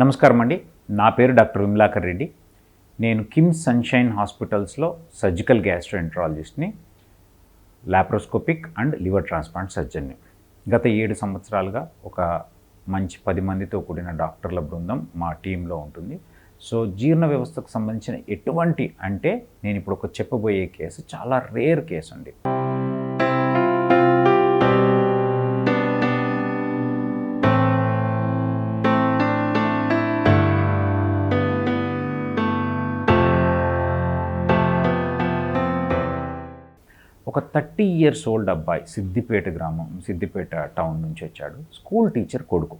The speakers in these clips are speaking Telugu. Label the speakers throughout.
Speaker 1: నమస్కారం అండి. నా పేరు డాక్టర్ విమలాకర్ రెడ్డి. నేను కిమ్ సన్షైన్ హాస్పిటల్స్లో సర్జికల్ గ్యాస్ట్రోఎంట్రాలజిస్ట్ని లాప్రోస్కోపిక్ అండ్ లివర్ ట్రాన్స్ప్లాంట్ సర్జన్ని. గత ఏడు సంవత్సరాలుగా ఒక మంచి పది మందితో కూడిన డాక్టర్ల బృందం మా టీంలో ఉంటుంది. సో జీర్ణ వ్యవస్థకు సంబంధించిన ఎటువంటి అంటే నేను ఇప్పుడు ఒక చెప్పబోయే కేసు చాలా రేర్ కేసు అండి ఒక థర్టీ ఇయర్స్ ఓల్డ్ అబ్బాయి సిద్దిపేట గ్రామం సిద్దిపేట టౌన్ నుంచి వచ్చాడు. స్కూల్ టీచర్ కొడుకు.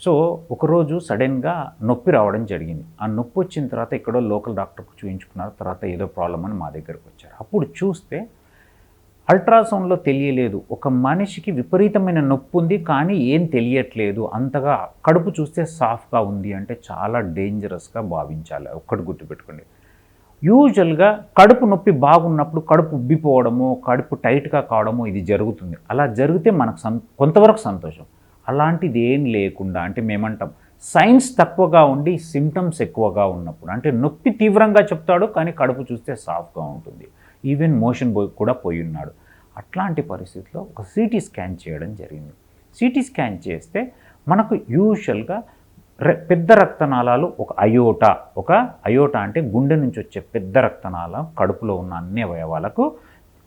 Speaker 1: సో ఒకరోజు సడన్గా నొప్పి రావడం జరిగింది. ఆ నొప్పి వచ్చిన తర్వాత ఎక్కడో లోకల్ డాక్టర్కు చూపించుకున్నారు తర్వాత ఏదో ప్రాబ్లం అని మా దగ్గరకు వచ్చారు. అప్పుడు చూస్తే అల్ట్రాసౌండ్లో తెలియలేదు. ఒక మనిషికి విపరీతమైన నొప్పి ఉంది కానీ ఏం తెలియట్లేదు. అంతగా కడుపు చూస్తే సాఫ్గా ఉంది అంటే చాలా డేంజరస్గా భావించాలి. ఒక్కటి గుర్తుపెట్టుకోండి. యూజువల్గా కడుపు నొప్పి బాగున్నప్పుడు కడుపు ఉబ్బిపోవడము కడుపు టైట్గా కావడము ఇది జరుగుతుంది. అలా జరిగితే మనకు సం కొంతవరకు సంతోషం. అలాంటిది ఏం లేకుండా అంటే మేమంటాం సైన్స్ తక్కువగా ఉండి సిమ్టమ్స్ ఎక్కువగా ఉన్నప్పుడు అంటే నొప్పి తీవ్రంగా చెప్తాడు కానీ కడుపు చూస్తే సాఫ్ట్గా ఉంటుంది. ఈవెన్ మోషన్ పోయి కూడా పోయి ఉన్నాడు. అట్లాంటి పరిస్థితిలో ఒక సిటీ స్కాన్ చేయడం జరిగింది. సిటీ స్కాన్ చేస్తే మనకు యూజువల్గా పెద్ద రక్తనాళాలు ఒక అయోటా. ఒక అయోటా అంటే గుండె నుంచి వచ్చే పెద్ద రక్తనాళం కడుపులో ఉన్న అన్ని అవయవాలకు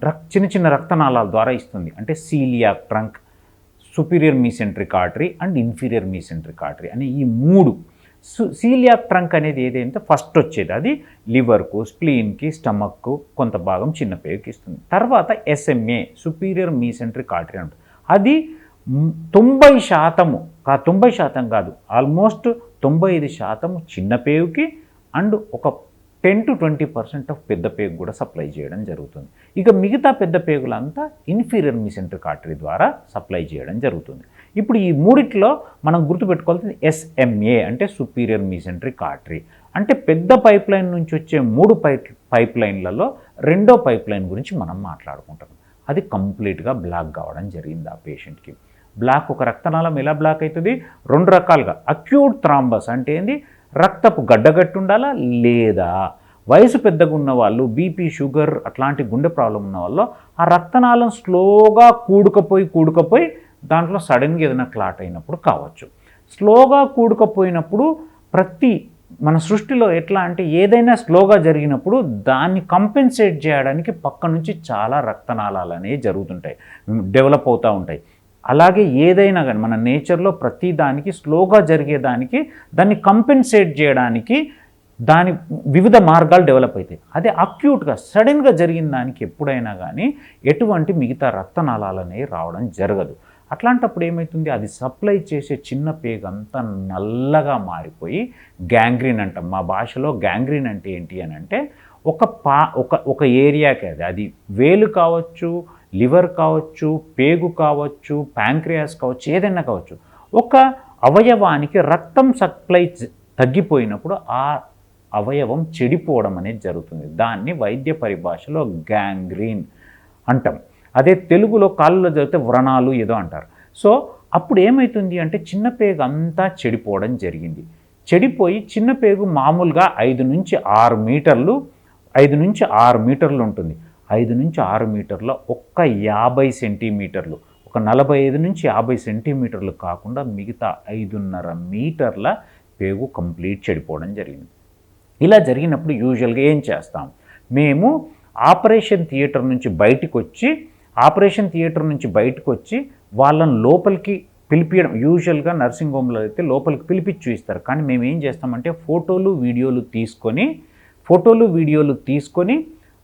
Speaker 1: రక్ చిన్న చిన్న రక్తనాళాల ద్వారా ఇస్తుంది. అంటే cilia trunk superior mesenteric artery and inferior mesenteric artery అనే ఈ మూడు. సీలియాక్ ట్రంక్ అనేది ఏదైతే ఫస్ట్ వచ్చేది అది లివర్కు స్ప్లీన్కి స్టమక్కు కొంత భాగం చిన్న పేరుకి ఇస్తుంది. తర్వాత ఎస్ఎంఏ సుపీరియర్ మీసెంట్రిక్ ఆర్టరీ అంటుంది అది తొంభై శాతము తొంభై శాతం కాదు ఆల్మోస్ట్ తొంభై ఐదు శాతం చిన్న పేగుకి అండ్ ఒక ten to twenty percent of పెద్ద పేగు కూడా సప్లై చేయడం జరుగుతుంది. ఇక మిగతా పెద్ద పేగులంతా ఇన్ఫీరియర్ మీసెంట్రిక్ ఆర్టరీ ద్వారా సప్లై చేయడం జరుగుతుంది. ఇప్పుడు ఈ మూడిట్లో మనం గుర్తుపెట్టుకోవాల్సింది ఎస్ఎంఏ అంటే సుపీరియర్ మీసెంట్రిక్ ఆర్టరీ అంటే పెద్ద పైప్ లైన్ నుంచి వచ్చే మూడు పైప్ పైప్ లైన్లలో రెండో పైప్ లైన్ గురించి మనం మాట్లాడుకుంటాం అది కంప్లీట్గా బ్లాక్ కావడం జరిగింది ఆ పేషెంట్కి బ్లాక్ ఒక రక్తనాళం ఎలా బ్లాక్ అవుతుంది? రెండు రకాలుగా. అక్యూట్ థ్రాంబస్ అంటే ఏంది? రక్తపు గడ్డగట్టి ఉండాలా? లేదా? వయసు పెద్దగా ఉన్న వాళ్ళు బీపీ షుగర్ అట్లాంటి గుండె ప్రాబ్లం ఉన్న వాళ్ళు ఆ రక్తనాళం స్లోగా కూడుకపోయి కూడుకపోయి దాంట్లో సడన్గా ఏదైనా క్లాట్ అయినప్పుడు కావచ్చు. స్లోగా కూడుకపోయినప్పుడు ప్రతి మన సృష్టిలో ఎట్లా అంటే ఏదైనా స్లోగా జరిగినప్పుడు దాన్ని కంపెన్సేట్ చేయడానికి పక్క నుంచి చాలా రక్తనాళాలు అనేవి జరుగుతుంటాయి. డెవలప్ అవుతూ ఉంటాయి. అలాగే ఏదైనా కానీ మన నేచర్లో ప్రతి దానికి స్లోగా జరిగేదానికి దాన్ని కంపెన్సేట్ చేయడానికి దాని వివిధ మార్గాలు డెవలప్ అవుతాయి. అదే అక్యూట్గా సడన్గా జరిగిన దానికి ఎప్పుడైనా కానీ ఎటువంటి మిగతా రక్తనాళాలు అనేవి రావడం జరగదు. అట్లాంటప్పుడు ఏమవుతుంది అది సప్లై చేసే చిన్న పేగు అంతా నల్లగా మారిపోయి గ్యాంగ్రీన్ అంటాం. మా భాషలో గ్యాంగ్రీన్ అంటే ఏంటి అని అంటే ఒక పా ఒక ఒక ఏరియాకి అది అది వేలు కావచ్చు లివర్ కావచ్చు పేగు కావచ్చు ప్యాంక్రియాస్ కావచ్చు ఏదైనా కావచ్చు. ఒక అవయవానికి రక్తం సప్లై తగ్గిపోయినప్పుడు ఆ అవయవం చెడిపోవడం అనేది జరుగుతుంది. దాన్ని వైద్య పరిభాషలో గ్యాంగ్రీన్ అంటాం. అదే తెలుగులో కాళ్ళలో జరిగితే వ్రణాలు ఏదో అంటారు. సో అప్పుడు ఏమవుతుంది అంటే చిన్న పేగు అంతా చెడిపోవడం జరిగింది. చెడిపోయి చిన్న పేగు మామూలుగా ఐదు నుంచి ఆరు మీటర్లు ఐదు నుంచి ఆరు మీటర్లు ఉంటుంది. ఐదు నుంచి ఆరు మీటర్ల ఒక్క యాభై సెంటీమీటర్లు ఒక నలభై ఐదు నుంచి యాభై సెంటీమీటర్లు కాకుండా మిగతా ఐదున్నర మీటర్ల పేగు కంప్లీట్ చెడిపోవడం జరిగింది. ఇలా జరిగినప్పుడు యూజువల్గా ఏం చేస్తాం? మేము ఆపరేషన్ థియేటర్ నుంచి బయటకు వచ్చి ఆపరేషన్ థియేటర్ నుంచి బయటకు వచ్చి వాళ్ళని లోపలికి పిలిపియడం యూజువల్గా నర్సింగ్ హోమ్లో అయితే లోపలికి పిలిపించి చూపిస్తారు కానీ మేము ఏం చేస్తామంటే ఫోటోలు వీడియోలు తీసుకొని ఫోటోలు వీడియోలు తీసుకొని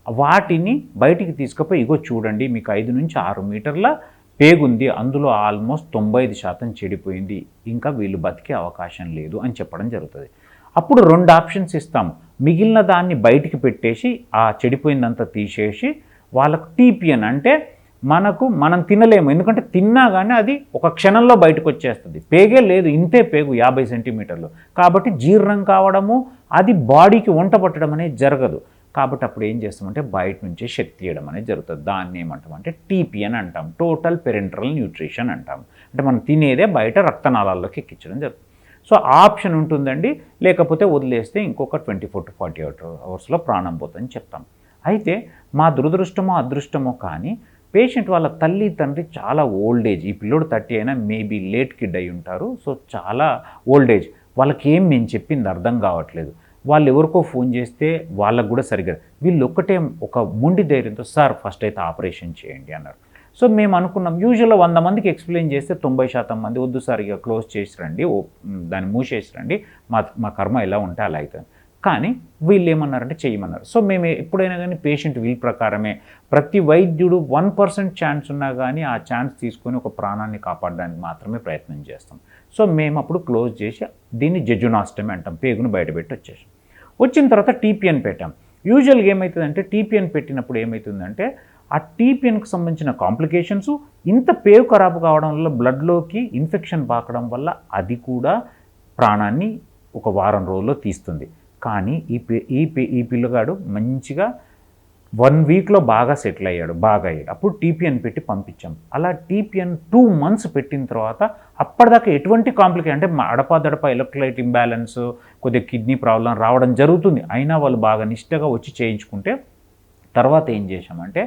Speaker 1: వాటిని బయటికి తీసుకుపోయి ఇగో చూడండి మీకు ఐదు నుంచి ఆరు మీటర్ల పేగుంది. అందులో ఆల్మోస్ట్ తొంభై ఐదు శాతం చెడిపోయింది. ఇంకా వీళ్ళు బతికే అవకాశం లేదు అని చెప్పడం జరుగుతుంది. అప్పుడు రెండు ఆప్షన్స్ ఇస్తాం. మిగిలిన దాన్ని బయటికి పెట్టేసి ఆ చెడిపోయిందంతా తీసేసి వాళ్ళకు టీపియన్ అంటే మనకు మనం తినలేము. ఎందుకంటే తిన్నా కానీ అది ఒక క్షణంలో బయటకు వచ్చేస్తుంది. పేగే లేదు ఇంతే పేగు యాభై సెంటీమీటర్లు. కాబట్టి జీర్ణం కావడము అది బాడీకి వంట పట్టడం అనేది జరగదు. కాబట్టి అప్పుడు ఏం చేస్తామంటే బయట నుంచే శక్తి ఇవ్వడం అనేది జరుగుతుంది. దాన్ని ఏమంటాం అంటే టీపీ అని అంటాం. టోటల్ పెరెంట్రల్ న్యూట్రిషన్ అంటాం. అంటే మనం తినేదే బయట రక్తనాళాల్లోకి ఎక్కించడం జరుగుతుంది. సో ఆప్షన్ ఉంటుందండి. లేకపోతే వదిలేస్తే ఇంకొక twenty four to forty eight అవర్స్లో ప్రాణం పోతుందని చెప్తాం. అయితే మా దురదృష్టమో అదృష్టమో కానీ పేషెంట్ వాళ్ళ తల్లి తండ్రి చాలా ఓల్డ్ ఏజ్. ఈ పిల్లోడు థర్టీ అయినా మేబీ లేట్ కిడ్ అయి ఉంటారు. సో చాలా ఓల్డ్ ఏజ్. వాళ్ళకి ఏం మేము చెప్పింది అర్థం కావట్లేదు. వాళ్ళు ఎవరికో ఫోన్ చేస్తే వాళ్ళకు కూడా సరిగ్గా వీళ్ళు ఒక్కటే ఒక మొండి ధైర్యంతో సార్ ఫస్ట్ అయితే ఆపరేషన్ చేయండి అన్నారు. సో మేము అనుకున్నాం. యూజువల్గా వంద మందికి ఎక్స్ప్లెయిన్ చేస్తే తొంభై శాతం మంది వద్దు సార్ ఇక క్లోజ్ చేసి రండి ఓ దాన్ని మూసేసి రండి మా మా కర్మ ఎలా ఉంటే అలా అవుతుంది కానీ వీళ్ళు ఏమన్నారంటే చేయమన్నారు. సో మేము ఎప్పుడైనా కానీ పేషెంట్ వీల్ ప్రకారమే ప్రతి వైద్యుడు వన్ పర్సెంట్ ఛాన్స్ ఉన్నా కానీ ఆ ఛాన్స్ తీసుకొని ఒక ప్రాణాన్ని కాపాడడానికి మాత్రమే ప్రయత్నం చేస్తాం. సో మేము అప్పుడు క్లోజ్ చేసి దీన్ని జజునాష్టమి అంటాం పేగును బయటపెట్టి వచ్చేసాం. వచ్చిన తర్వాత టీపీఎన్ పెట్టాం. యూజువల్గా ఏమవుతుందంటే టీపీఎన్ పెట్టినప్పుడు ఏమవుతుందంటే ఆ టీపీఎన్కు సంబంధించిన కాంప్లికేషన్స్ ఇంత పేరు ఖరాబు కావడం వల్ల బ్లడ్లోకి ఇన్ఫెక్షన్ పాకడం వల్ల అది కూడా ప్రాణాన్ని ఒక వారం రోజుల్లో తీస్తుంది. కానీ ఈ పి- ఈ పి- ఈ పిల్లగాడు మంచిగా వన్ వీక్లో బాగా సెటిల్ అయ్యాడు బాగా అయ్యాడు. అప్పుడు టీపీఎన్ పెట్టి పంపించాం. అలా టీపీఎన్ టూ మంత్స్ పెట్టిన తర్వాత అప్పటిదాకా ఎటువంటి కాంప్లికేషన్ అంటే మా అడపాదడప ఎలక్ట్రోలైట్ ఇంబ్యాలెన్స్ కొద్దిగా కిడ్నీ ప్రాబ్లం రావడం జరుగుతుంది. అయినా వాళ్ళు బాగా నిష్టగా వచ్చి చేయించుకుంటే తర్వాత ఏం చేశామంటే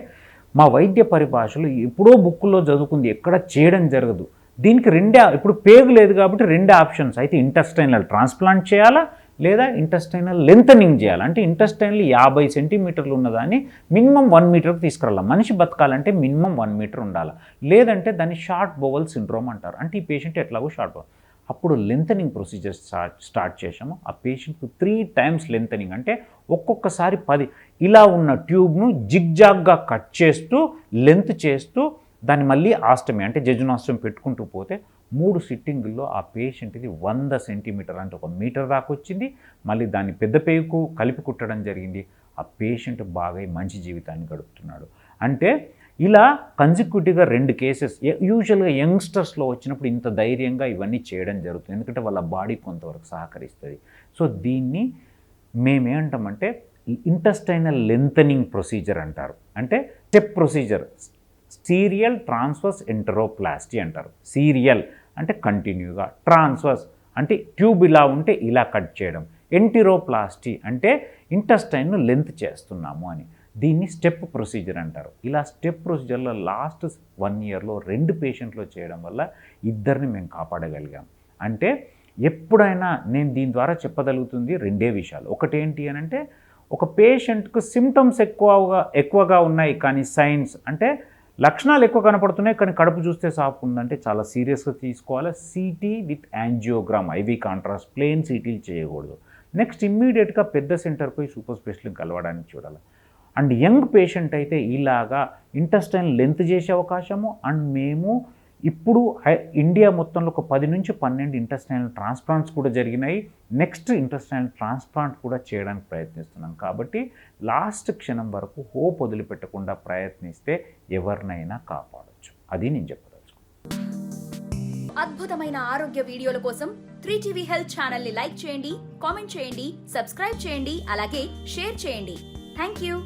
Speaker 1: మా వైద్య పరిభాషలు ఎప్పుడో బుక్కుల్లో చదువుకుంది ఎక్కడ చేయడం జరగదు. దీనికి రెండే ఇప్పుడు పేగు లేదు కాబట్టి రెండే ఆప్షన్స్. అయితే ఇంటెస్టైనల్ ట్రాన్స్ప్లాంట్ చేయాలా లేదా ఇంటెస్టైనల్ లెంతనింగ్ చేయాలి. అంటే ఇంటెస్టైన్లు యాభై సెంటీమీటర్లు ఉన్నదాన్ని మినిమం వన్ మీటర్కి తీసుకురావాలి. మనిషి బతకాలంటే మినిమం వన్ మీటర్ ఉండాలి. లేదంటే దాన్ని షార్ట్ బోవల్ సిండ్రోమ్ అంటారు. అంటే ఈ పేషెంట్ ఎట్లాగో షార్ట్ బోవల్. అప్పుడు లెంతనింగ్ ప్రొసీజర్ స్టార్ట్ చేసాము ఆ పేషెంట్కు త్రీ టైమ్స్ లెంతనింగ్ అంటే ఒక్కొక్కసారి పది. ఇలా ఉన్న ట్యూబ్ను జిగ్జాగ్గా కట్ చేస్తూ లెంత్ చేస్తూ దాన్ని మళ్ళీ ఆస్టమి అంటే జజునాస్టమి పెట్టుకుంటూ పోతే మూడు సిట్టింగుల్లో ఆ పేషెంట్ది వంద సెంటీమీటర్ అంటే ఒక మీటర్ దాకా వచ్చింది. మళ్ళీ దాన్ని పెద్ద పేగుకు కలిపి కుట్టడం జరిగింది. ఆ పేషెంట్ బాగా మంచి జీవితాన్ని గడుపుతున్నాడు. అంటే ఇలా కన్సిక్యూటివ్గా రెండు కేసెస్ యూజువల్గా యంగ్స్టర్స్లో వచ్చినప్పుడు ఇంత ధైర్యంగా ఇవన్నీ చేయడం జరుగుతుంది. ఎందుకంటే వాళ్ళ బాడీ కొంతవరకు సహకరిస్తుంది. సో దీన్ని మేమేమంటామంటే ఇంటస్టైనల్ లెంతనింగ్ ప్రొసీజర్ అంటారు. అంటే step procedure serial transverse enteroplasty అంటారు. సీరియల్ అంటే కంటిన్యూగా ట్రాన్స్ఫర్స్ అంటే ట్యూబ్ ఇలా ఉంటే ఇలా కట్ చేయడం. ఎంటిరోప్లాస్టీ అంటే ఇంటెస్టైన్ను లెంత్ చేస్తున్నాము అని. దీన్ని స్టెప్ ప్రొసీజర్ అంటారు. ఇలా స్టెప్ ప్రొసీజర్లో లాస్ట్ వన్ ఇయర్లో రెండు పేషెంట్లు చేయడం వల్ల ఇద్దరిని మేము కాపాడగలిగాం. అంటే ఎప్పుడైనా నేను దీని ద్వారా చెప్పగలుగుతుంది రెండే విషయాలు. ఒకటేంటి అని అంటే ఒక పేషెంట్కు సిమ్టమ్స్ ఎక్కువగా ఎక్కువగా ఉన్నాయి కానీ సైన్స్ అంటే లక్షణాలు ఎక్కువ కనపడుతున్నాయి కానీ కడుపు చూస్తే సాఫ్ ఉందంటే చాలా సీరియస్గా తీసుకోవాలి. CT with angiogram IV contrast plain సిటీలు చేయకూడదు. నెక్స్ట్ ఇమ్మీడియట్గా పెద్ద సెంటర్ పోయి సూపర్ స్పెషలిస్ట్ కలవడానికి చూడాలి. అండ్ యంగ్ పేషెంట్ అయితే ఇలాగా ఇంటెస్టైన్ లెంత్ చేసే అవకాశము అండ్ మేము ఇప్పుడు ఇండియా మొత్తంలో ఒక పది నుంచి పన్నెండు ఇంటెస్టైనల్ ట్రాన్స్ప్లాంట్స్ కూడా జరిగినాయి. నెక్స్ట్ ఇంటెస్టైనల్ ట్రాన్స్ప్లాంట్ కూడా చేయడానికి ప్రయత్నిస్తున్నాం. కాబట్టి లాస్ట్ క్షణం వరకు హోప్ వదిలిపెట్టకుండా ప్రయత్నిస్తే ఎవరినైనా కాపాడొచ్చు. అది నేను చెప్పదలుచుకున్నాను
Speaker 2: అద్భుతమైన ఆరోగ్య వీడియోల కోసం త్రీ టీవీ హెల్త్ ఛానల్ని లైక్ చేయండి కామెంట్ చేయండి సబ్స్క్రైబ్ చేయండి అలాగే షేర్ చేయండి. Thank you